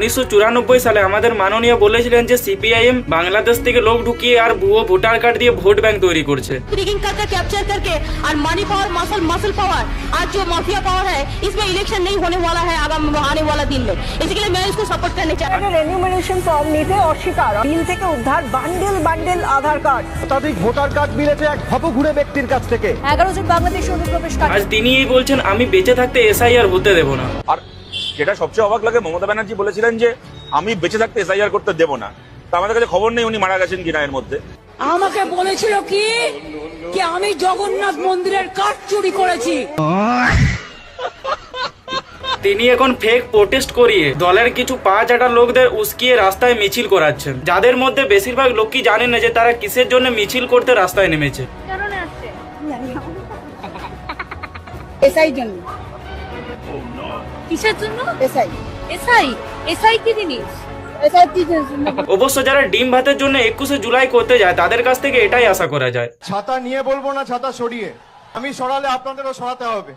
উনিশশো চুরানব্বই সালে আমাদের মাননীয় বলেছিলেন যে সিপিআইএম বাংলাদেশ থেকে লোক ঢুকিয়ে আর ভুয়ো ভোটার কার্ড দিয়ে ভোট ব্যাংক তৈরি করছে ट्रिगिंग करके कैप्चर करके और money power muscle muscle power आज जो माफिया पावर है इसमें इलेक्शन नहीं होने वाला है आगामी आने वाला दिन में इसके लिए मैं इसको सपोर्ट करने चाहती हूँ রেনিউমারেশন ফর্ম নিতে অস্বীকার বিল থেকে উদ্ধার বান্ডেল বান্ডেল আধার কার্ড শতাধিক ভোটার কার্ড মিলেছে এক ভবঘুরে ব্যক্তির কাছ থেকে এগারো জন বাংলাদেশি অনুপ্রবেশকারী আজ তিনি এই বলছেন আমি বেঁচে থাকতে এসআইআর হতে দেব না আর যেটা সবচেয়ে অবাক লাগে মমতা ব্যানার্জি বলেছিলেন যে আমি বেঁচে থাকতে এসআইআর করতে দেব না। তা আমাদের কাছে খবর নেই উনি মারা গেছেন কিনা এর মধ্যে। আমাকে বলেছিল কি? কি আমি জগন্নাথ মন্দিরের কাঠ চুরি করেছি। তিনি এখন ফেক প্রোটেস্ট করিয়ে দলের কিছু পা চাটা লোকদের উস্কিয়ে রাস্তায় মিছিল করাচ্ছেন। যাদের মধ্যে বেশিরভাগ লোকই জানে না যে তারা কিসের জন্য মিছিল করতে রাস্তায় নেমেছে। এসআই জন্য। কিসের জন্য? এসআই। এসআই? এসআই কি জিনিস? অবশ্য যারা ডিম ভাতের জন্য একুশে জুলাই করতে যায় তাদের কাছ থেকে এটাই আশা করা যায়। ছাতা নিয়ে বলব না ছাতা সরিয়ে। আমি সরালে আপনাদেরও সরাতে হবে।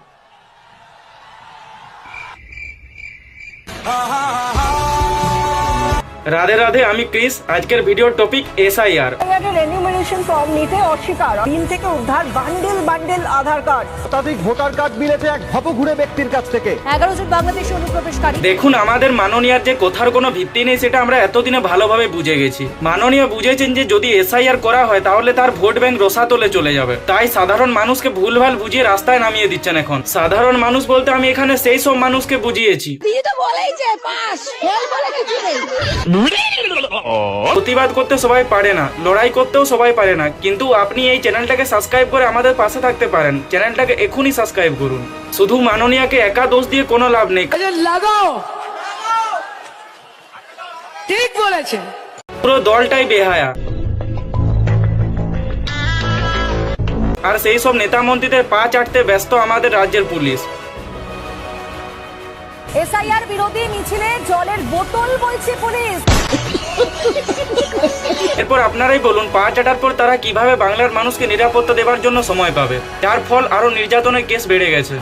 রাধে রাধে আমি ক্রিস। আজকের ভিডিওর টপিক এসআইআর রেনিউমারেশন ফর্ম নিতে অস্বীকার। বিল থেকে উদ্ধার বান্ডেল বান্ডেল আধার কার্ড শতাধিক ভোটার কার্ড মিলেছে এক ভবঘুরে ব্যক্তির কাছ থেকে। এগারো জন বাংলাদেশি অনুপ্রবেশকারী। দেখুন আমাদের মাননীয়ার যে কথার কোনো ভিত্তি নেই সেটা আমরা এতদিনে ভালোভাবে বুঝে গেছি। মাননীয় বুঝেছেন যে যদি এসআইআর করা হয় তাহলে তার ভোট ব্যাংক রসাতলে চলে যাবে। তাই সাধারণ মানুষকে ভুলভাল বুঝিয়ে রাস্তায় নামিয়ে দিচ্ছেন এখন। সাধারণ মানুষ বলতে আমি এখানে সেই সব মানুষকে বুঝিয়েছি। তুই তো বলেইছে পাস। ফেল বলে কিছু নেই। প্রতিবাদ করতে সবাই পারে না লড়াই করতেও সবাই পারে না কিন্তু আপনি এই চ্যানেলটাকে সাবস্ক্রাইব করে আমাদের পাশে থাকতে পারেন। চ্যানেলটাকে এখনই সাবস্ক্রাইব করুন। শুধু মাননীয়াকে একা দোষ দিয়ে কোনো লাভ নেই। লাগাও! ঠিক বলেছে পুরো দলটাই বেহায়া। আর সেই সব নেতা মন্ত্রীদের পা চাটতে ব্যস্ত আমাদের রাজ্যের পুলিশ। এসআইআর বিরোধী মিছিলে জলের বোতল বলছে পুলিশ। এরপর আপনারাই বলুন পা চাটার পর তারা কীভাবে বাংলার মানুষকে নিরাপত্তা দেওয়ার জন্য সময় পাবে? যার ফল আরও নির্যাতনের কেস বেড়ে গেছে।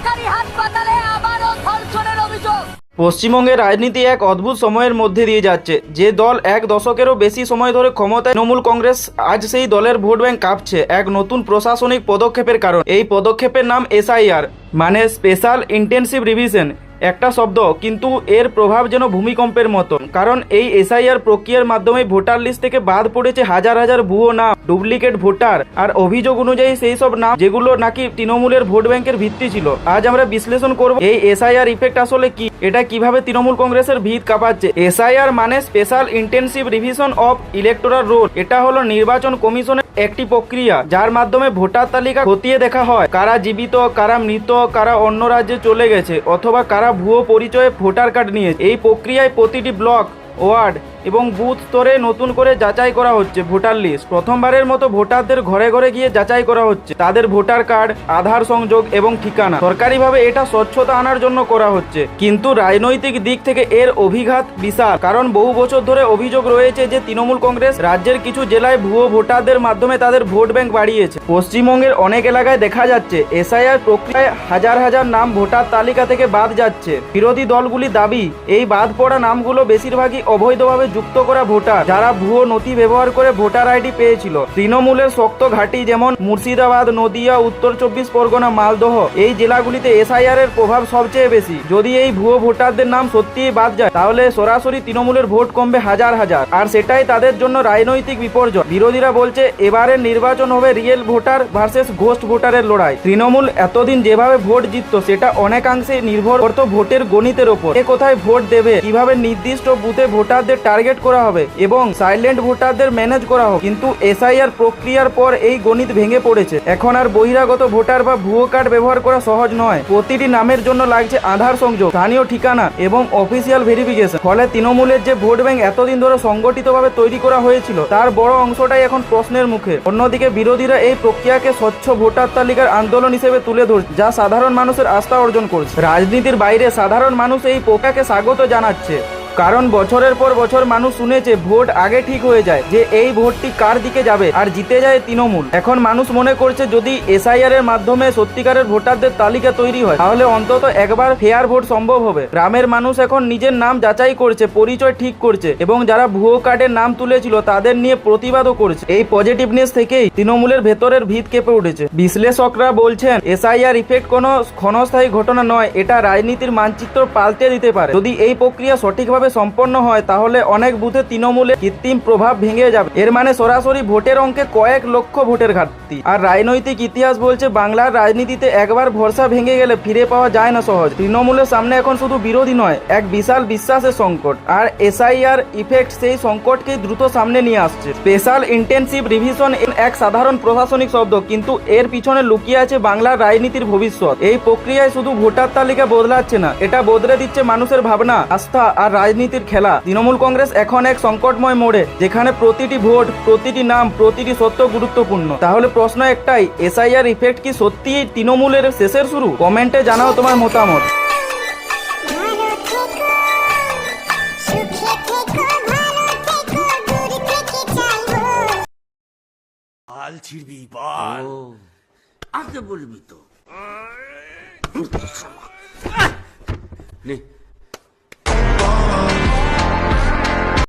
পশ্চিমবঙ্গের রাজনীতি এক অদ্ভুত সময়ের মধ্যে দিয়ে যাচ্ছে। যে দল এক দশকেরও বেশি সময় ধরে ক্ষমতায় তৃণমূল কংগ্রেস আজ সেই দলের ভোট ব্যাংক কাঁপছে এক নতুন প্রশাসনিক পদক্ষেপের কারণ। এই পদক্ষেপের নাম এসআইআর মানে স্পেশাল ইন্টেনসিভ রিভিশন। একটা শব্দ, কিন্তু এর প্রভাব যেন ভূমিকম্পের মতন। কারণ এই এসআইআর প্রক্রিয়ার মাধ্যমে ভোটার লিস্ট থেকে বাদ পড়েছে হাজার হাজার ভুয়ো নাম, ডুপ্লিকেট ভোটার, আর অভিযোগ অনুযায়ী সেই সব নাম যেগুলো নাকি তৃণমূলের ভোট ব্যাংকের ভিত্তি ছিল। আজ আমরা বিশ্লেষণ করব এই এসআইআর ইফেক্ট আসলে কি? এটা কীভাবে তৃণমূল কংগ্রেসের ভিত কাঁপাচ্ছে? এসআইআর মানে special intensive revision of electoral roll. এটা হলো নির্বাচন কমিশনের একটি প্রক্রিয়া, যার মাধ্যমে ভোটার তালিকা খতিয়ে দেখা হয়। কারা জীবিত, কারা মৃত, কারা অন্য রাজ্যে চলে গেছে, অথবা কারা ভুয়ো পরিচয়ে ভোটার কার্ড নিয়েছে। এই প্রক্রিয়ায় প্রতিটি ব্লক, ওয়ার্ড এবং বুথ স্তরে নতুন করে যাচাই করা হচ্ছে ভোটার লিস্ট প্রথমবারের মতো ভোটারদের ঘরে ঘরে গিয়ে যাচাই করা হচ্ছে। তাদের ভোটার কার্ড, আধার সংযোগ এবং ঠিকানা। সরকারিভাবে এটা স্বচ্ছতা আনার জন্য করা হচ্ছে। কিন্তু রাজনৈতিক দিক থেকে এর অভিঘাত বিশাল। কারণ বহু বছর ধরে অভিযোগ রয়েছে যে তৃণমূল কংগ্রেস রাজ্যের কিছু জেলায় ভুয়ো ভোটারদের মাধ্যমে তাদের ভোট ব্যাংক বাড়িয়েছে। পশ্চিমবঙ্গের অনেক এলাকায় দেখা যাচ্ছে, এসআইআর প্রক্রিয়ায় হাজার হাজার নাম ভোটার তালিকা থেকে বাদ যাচ্ছে। বিরোধী দলগুলি দাবি, এই বাদ পড়া নামগুলো বেশিরভাগই অবৈধভাবে যুক্ত করা ভোটার, যারা ভুয়ো নথি ব্যবহার করে ভোটার আইডি পেয়েছিল। তৃণমূলের শক্ত ঘাঁটি যেমন মুর্শিদাবাদ, নদিয়া, উত্তর চব্বিশ পরগনা, মালদহ, এই জেলাগুলিতে এসআইআর এর প্রভাব সবচেয়ে বেশি। যদি এই ভুয়ো ভোটারদের নাম সত্যিই বাদ যায়, তাহলে সরাসরি তৃণমূলের ভোট কমবে হাজার হাজার। আর সেটাই তাদের জন্য রাজনৈতিক বিপর্যয়। বিরোধীরা বলছে, এবারের নির্বাচন হবে রিয়েল ভোটার ভার্সেস ঘোস্ট ভোটারের লড়াই। তৃণমূল এতদিন যেভাবে ভোট জিতত, সেটা অনেকাংশে নির্ভর করত ভোটের গণিতের ওপর। কে কোথায় ভোট দেবে, কীভাবে নির্দিষ্ট বুথে ভোটারদের টার্গেট করা হবে এবং সাইলেন্ট ভোটারদের ম্যানেজ করা হোক। কিন্তু এসআইআর প্রক্রিয়ার পর এই গণিত ভেঙে পড়েছে। এখন আর বহিরাগত ভোটার বা ভুয়ো কার্ড ব্যবহার করা সহজ নয়। প্রতিটি নামের জন্য লাগছে আধার সংযোগ, স্থানীয় ঠিকানা এবং অফিসিয়াল ভেরিফিকেশন ফলে তৃণমূলের যে ভোট ব্যাংক এতদিন ধরে সংগঠিতভাবে তৈরি করা হয়েছিল, তার বড় অংশটাই এখন প্রশ্নের মুখে। অন্যদিকে বিরোধীরা এই প্রক্রিয়াকে স্বচ্ছ ভোটার তালিকার আন্দোলন হিসেবে তুলে ধরছে, যা সাধারণ মানুষের আস্থা অর্জন করছে। রাজনীতির বাইরে সাধারণ মানুষ এই পোকাকে স্বাগত জানাচ্ছে। কারণ বছরের পর বছর মানুষ শুনেছে ভোট আগে ঠিক হয়ে যায় যে এই ভোটটি কার দিকে যাবে আর জিতে যায় তৃণমূল। এখন মানুষ মনে করছে যদি এসআইআর এর মাধ্যমে সত্যিকারের ভোটারদের তালিকা তৈরি হয়, তাহলে অন্তত একবার ফেয়ার ভোট সম্ভব হবে। গ্রামের মানুষ এখন নিজের নাম যাচাই করছে, পরিচয় ঠিক করছে এবং যারা ভুয়ো কার্ডের নাম তুলেছিল তাদের নিয়ে প্রতিবাদও করছে। এই পজিটিভনেস থেকেই তৃণমূলের ভেতরের ভিত কেঁপে উঠেছে। বিশ্লেষকরা বলছেন, এসআইআর ইফেক্ট কোনো ক্ষণস্থায়ী ঘটনা নয়, এটা রাজনীতির মানচিত্র পাল্টে দিতে পারে। যদি এই প্রক্রিয়া সঠিকভাবে সম্পন্ন হয়, তাহলে অনেক বুথে তৃণমূলে কৃত্রিম প্রভাব ভেঙে যাবে। এর মানে সরাসরি ভোটের অঙ্কে কয়েক লক্ষ ভোটের ঘাটতি। আর রাজনৈতিক ইতিহাস বলছে, বাংলার রাজনীতিতে একবার ভরসা ভেঙে গেলে ফিরে পাওয়া যায় না সহজ। তৃণমূলের সামনে এখন শুধু বিরোধী নয়, এক বিশাল বিশ্বাসের সংকট। আর এসআইআর ইফেক্ট সেই সংকটকে দ্রুত সামনে নিয়ে আসছে। স্পেশাল ইন্টেনসিভ রিভিশন এক সাধারণ প্রশাসনিক শব্দ, কিন্তু এর পিছনে লুকিয়ে আছে বাংলার রাজনীতির ভবিষ্যৎ। এই প্রক্রিয়ায় শুধু ভোটার তালিকা বদলাচ্ছে না, এটা বদলে দিচ্ছে মানুষের ভাবনা, আস্থা আর রাজনীতির খেলা। তৃণমূল কংগ্রেস এখন এক সংকটময় মোড়ে যেখানে প্রতিটি ভোট প্রতিটি নাম প্রতিটি সত্য গুরুত্বপূর্ণ। তাহলে প্রশ্ন একটাই এসআইআর ইফেক্ট কি সত্যি তৃণমূলের শেষের শুরু? কমেন্টে জানাও তোমার মতামত। বাল ছিড়বি বাল। আগে বলবি তো। নে।